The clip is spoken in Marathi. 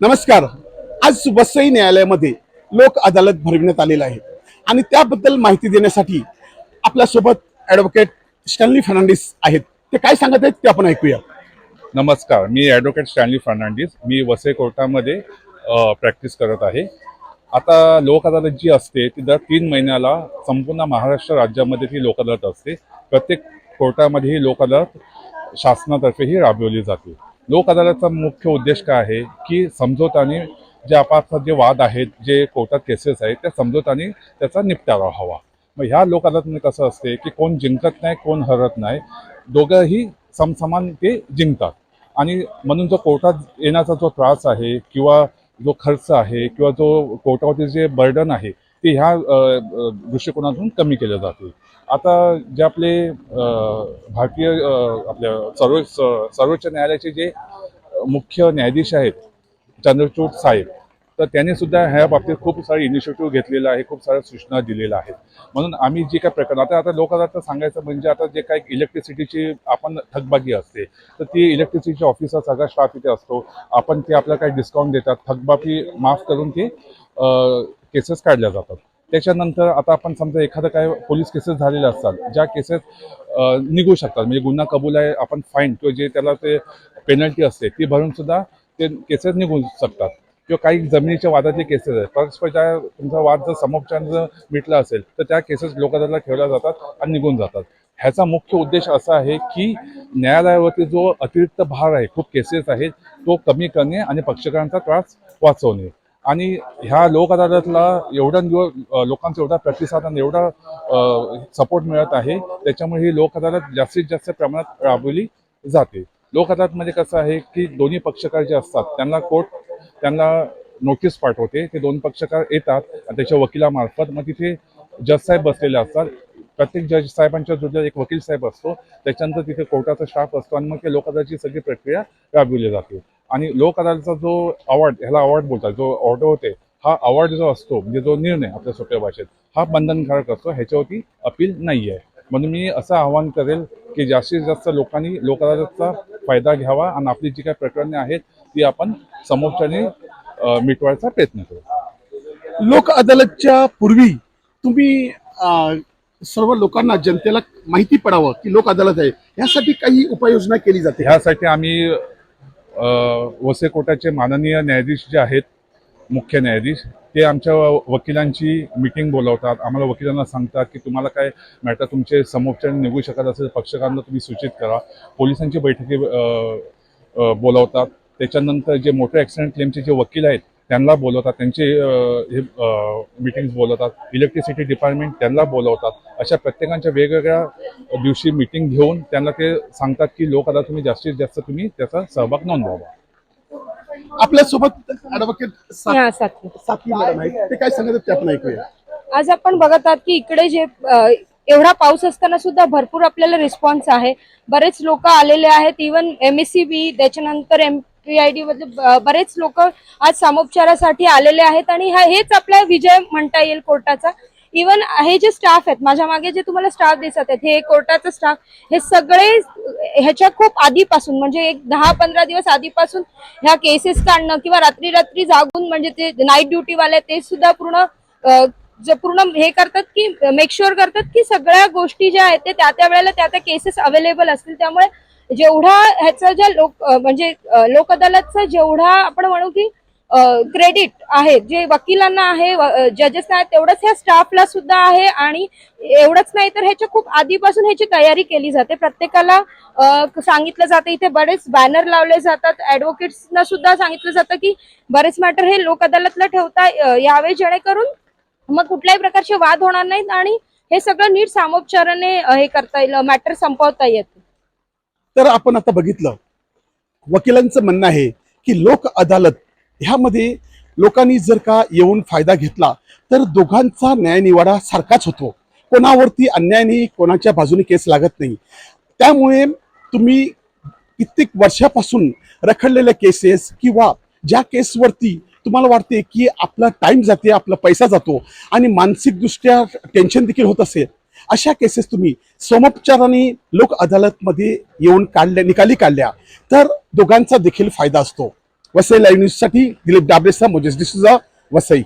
नमस्कार. आज वसई न्यायालयामध्ये लोक अदालत भरविण्यात आलेला आहे. आणि त्याबद्दल माहिती देण्यासाठी आपल्यासोबत ॲडव्होकेट स्टॅनली फर्नांडिस आहेत. ते काय सांगत आहेत ते आपण ऐकूया. नमस्कार. मी ॲडव्होकेट स्टॅनली फर्नांडिस. मी वसई कोर्टामध्ये प्रॅक्टिस करत आहे. आता लोक अदालत जी असते ती दर तीन महिन्याला संपूर्ण महाराष्ट्र राज्यामध्ये ती लोक अदालत असते. प्रत्येक कोर्टामध्ये ही लोक अदालत शासनातर्फे ही राबवली जाते. लोक अदालतचा मुख्य उद्देश काय आहे? की समजोताने जे आपापसात जे वाद आहेत जे कोर्टात केसेस आहेत त्या समजोताने त्याचा निपटारा हवा मग ह्या लोक अदालतमध्ये कसं असते की कोण जिंकत नाही कोण हरत नाही दोघंही समसमान ते जिंकतात. आणि म्हणून जो कोर्टात येण्याचा जो त्रास आहे किंवा जो खर्च आहे किंवा जो कोर्टावरती जे बर्डन आहे ते ह्या दृष्टिकोनातून कमी केलं जाते आता जे आपले भारतीय आपल्या सर्वोच्च सर्वोच्च न्यायालयाचे जे मुख्य न्यायाधीश आहेत चंद्रचूड साहेब तर त्यांनी सुद्धा ह्या बाबतीत खूप सारे इनिशिएटिव्ह घेतलेलं आहे खूप साऱ्या सूचना दिलेल्या आहेत. म्हणून आम्ही जे काय प्रकार आता आता लोकांना आता सांगायचं म्हणजे आता जे काही इलेक्ट्रिसिटीची आपण थकबाकी असते तर ती इलेक्ट्रिसिटीची ऑफिसर सगळा स्टाफ इथे असतो. आपण ते आपल्याला काही डिस्काउंट देतात थकबाकी माफ करून ते केसेस काढल्या जातात. त्याच्यानंतर आता आपण समजा एखादं काय पोलीस केसेस झालेल्या असतात ज्या केसेस निघू शकतात. म्हणजे गुन्हा कबूल आहे आपण फाईन किंवा जे त्याला ते पेनल्टी असते ती भरून सुद्धा ते केसेस निघू शकतात. किंवा काही जमिनीच्या वादाचे केसेस आहेत. परस्पर ज्या तुमचा वाद जर समोरच्यानं जर मिटला असेल तर त्या केसेस लोकांना ठेवल्या जातात आणि निघून जातात. ह्याचा मुख्य उद्देश असा आहे की न्यायालयावरती जो अतिरिक्त भार आहे खूप केसेस आहेत तो कमी करणे आणि पक्षकारांचा त्रास वाचवणे. आणि ह्या लोक अदालतला एवढा दिवस लोकांचा एवढा प्रतिसाद आणि एवढा सपोर्ट मिळत आहे त्याच्यामुळे ही लोक अदालत जास्तीत जास्त प्रमाणात राबवली जाते. लोक अदालतमध्ये कसं आहे की दोन्ही पक्षकार जे असतात त्यांना कोर्ट त्यांना नोटीस पाठवते ते दोन पक्षकार येतात आणि त्याच्या वकिलामार्फत मग तिथे जज साहेब बसलेले असतात. प्रत्येक जज साहेबांच्या विरुद्ध एक वकील साहेब असतो. त्याच्यानंतर तिथे कोर्टाचा स्टाफ असतो आणि मग ते लोक अदालतची सगळी प्रक्रिया राबविली जाते. आणि लोक अदालतचा जो अवॉर्ड ह्याला अवॉर्ड बोलतात जो ऑर्डर होते हा अवॉर्ड जो असतो म्हणजे जो निर्णय आपल्या सोप्या भाषेत हा बंधनकारक असतो ह्याच्यावरती अपील नाही आहे म्हणून मी असं आवाहन करेल की जास्तीत जास्त लोकांनी लोक अदालतचा फायदा घ्यावा आणि आपली जी काही प्रकरणे आहेत ती आपण समोरच्याने मिटवायचा प्रयत्न करू. लोक अदालतच्या पूर्वी तुम्ही सर्व लोकांना जनतेला माहिती पडावं की लोक अदालत आहे. यासाठी काही उपाययोजना केली जाते. ह्यासाठी आम्ही अ, माननीय न्यायाधीश जे आहेत मुख्य न्यायाधीश ते आमच्या वकिलांची मीटिंग बोलवतात. आम्हाला वकिलांना सांगतात की तुम्हाला काय मॅटर तुमचे समोरच्या निघू शकत असेल पक्षकारांना तुम्ही सूचित करा. पोलिसांची बैठकी बोलावतात बोलवतात. त्याच्यानंतर जे मोटर ॲक्सिडेंट क्लेमचे जे वकील आहेत त्यांना बोलवतात त्यांचे हे मीटिंग्स बोलवतात इलेक्ट्रिसिटी डिपार्टमेंट त्यांना बोलवतात. अशा प्रत्येकांच्या वेगवेगळ्या दिवशी मीटिंग घेऊन त्यांना ते सांगतात की लोक आता तुम्ही जास्तीत जास्त तुम्ही त्याचा सहभाग नोंदवावा आपल्यासोबत ॲडव्होकेट हा सातवी साथी मॅडम आहेत. ते काय सांगत आहेत ते आपण ऐकूया. आज आपण बघत आहात की इकडे जे अ, एवढा पाऊस असताना सुद्धा भरपूर आपल्याला रिस्पॉन्स आहे. बरेच लोक आलेले आहेत. Even M S C B त्याच्यानंतर एम पी आय डी मधले बरेच लोक आज सामोपचारासाठी आलेले आहेत आणि हा हेच आपला विजय म्हणता येईल कोर्टाचा. इवन हे जे स्टाफ आहेत माझ्या मागे जे तुम्हाला स्टाफ दिसत आहेत हे कोर्टाचा स्टाफ हे सगळे ह्याच्या खूप आधीपासून म्हणजे एक दहा पंधरा दिवस आधीपासून ह्या केसेस काढणं किंवा रात्री रात्री जागून म्हणजे ते नाईट ड्युटी वाले ते सुद्धा पूर्ण जे पूर्ण हे करतात की मेक शुअर करतात की सगळ्या गोष्टी ज्या आहेत ते त्या त्या वेळेला त्या त्या केसेस अवेलेबल असतील. त्यामुळे जेवढा ह्याचं ज्या लोक म्हणजे लोक अदालतचा जेवढा आपण म्हणू की क्रेडिट आहे जे वकिलांना आहे जजेसना आहे तेवढंच ह्या स्टाफला सुद्धा आहे आणि एवढंच नाही तर ह्याच्या खूप आधीपासून ह्याची तयारी केली जाते. प्रत्येकाला सांगितलं जातं इथे बरेच बॅनर लावले जातात. ऍडव्होकेट्सना सुद्धा सांगितलं जातं की बरेच मॅटर हे लोक अदालतला ठेवता यावे जेणेकरून मग कुठल्याही प्रकारचे वाद होणार नाहीत आणि हे सगळं नीट सामोपचाराने हे करता येईल मॅटर संपवता येतं. तर आपण आता बघितलं. वकिलांचं म्हणणं आहे की लोक अदालत ह्यामध्ये लोकांनी जर का येऊन फायदा घेतला तर दोघांचा न्यायनिवाडा सारखाच होतो. कोणावरती अन्यायाने कोणाच्या बाजूने केस लागत नाही. त्यामुळे तुम्ही कित्येक वर्षापासून रखडलेल्या केसेस किंवा ज्या केसवरती तुम्हाला वाटते की आपला टाइम जाते आपला पैसा जातो आणि मानसिकदृष्ट्या टेन्शन देखील होत असेल अशा केसेस तुम्ही सोमोपचाराने लोक अदालतमध्ये येऊन काढल्या निकाली काढल्या. तर दोघांचा देखील फायदा असतो. वसई लाईव्ह न्यूजसाठी दिलीप डाबरेसा मोजेस डिसुजा वसई.